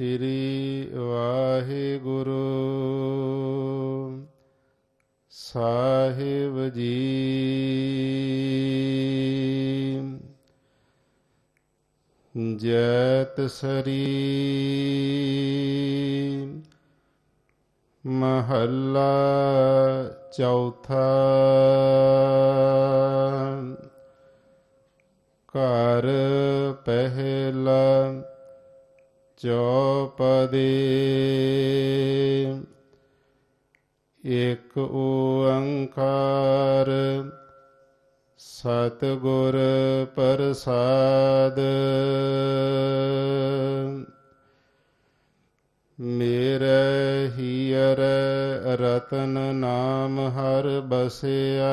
ਸ੍ਰੀ ਵਾਹਿਗੁਰੂ। ਸਾਹਿਬ ਜੀ। ਜੈਤ ਸਰੀ। ਮਹੱਲਾ ਚੌਥਾ। ਘਰ ਪਹਿਲਾ ਚੌਪਦੇ ਇਕ ਓੰਕਾਰ ਸਤਿਗੁਰ ਪ੍ਰਸਾਦ। ਮੇਰੇ ਹੀਰ ਰਤਨ ਨਾਮ ਹਰ ਬਸਿਆ।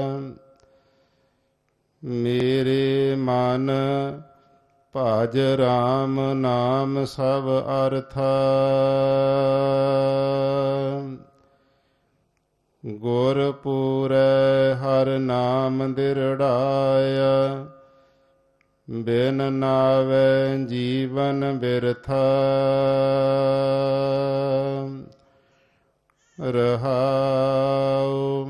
ਮੇਰੇ ਮਨ ਭਜ ਰਾਮ ਨਾਮ ਸਭ ਅਰਥਾ। ਗੁਰ ਹਰ ਨਾਮ ਦਿਰੜਾਇਆ ਬਿਨ ਨਾਵੇ ਜੀਵਨ ਬਿਰਥਾ। ਰਹਾਉ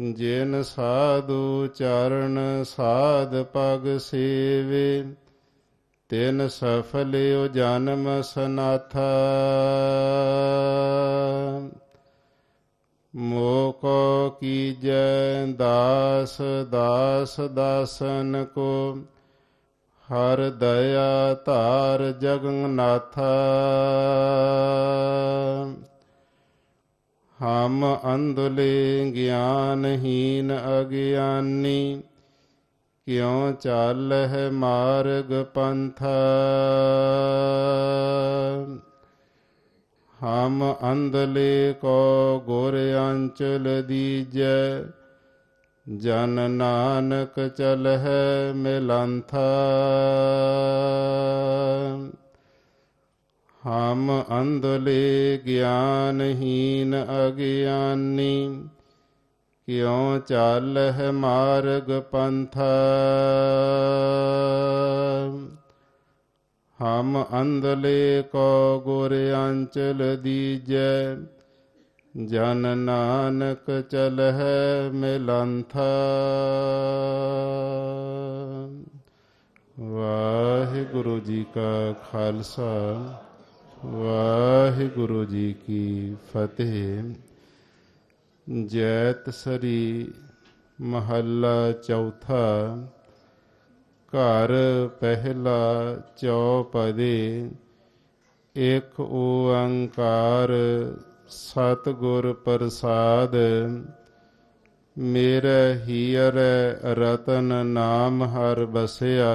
ਜਿਨ ਸਾਧੂ ਚਰਨ ਸਾਧ ਪਗ ਸੇਵੇ, ਤਿਨ ਸਫਲਿਓ ਜਨਮ ਸਨਾਥਾ। ਮੋਕੋ ਕੀਜੈ ਦਾਸ ਦਾਸ ਦਾਸਨ ਕੋ, ਹਰ ਦਇਆ ਧਾਰ ਜਗਨਨਾਥਾ। हम अंधले ज्ञानहीन अज्ञानी। क्यों चाल है मार्ग पंथ? हम अंधले को गोरे अंचल दीज। जन नानक चल है मिलंथा। हम अंधले ज्ञानहीन अज्ञानी। क्यों चाल है मार्ग पंथ? हम अंधले को गोरे अंचल दीजय जन नानक चल है मिलंथ। वाहे गुरु जी का खालसा। ਵਾਹਿਗੁਰੂ ਜੀ ਕੀ ਫਤਿਹ। ਜੈਤ ਸਰੀ ਮਹੱਲਾ ਚੌਥਾ। ਘਰ ਪਹਿਲਾ ਚੌਪਦੇ। ਇਕ ਓੰਕਾਰ ਸਤਿਗੁਰ ਪ੍ਰਸਾਦ। ਮੇਰਾ ਹੀਰੇ ਰਤਨ ਨਾਮ ਹਰ ਬਸਿਆ।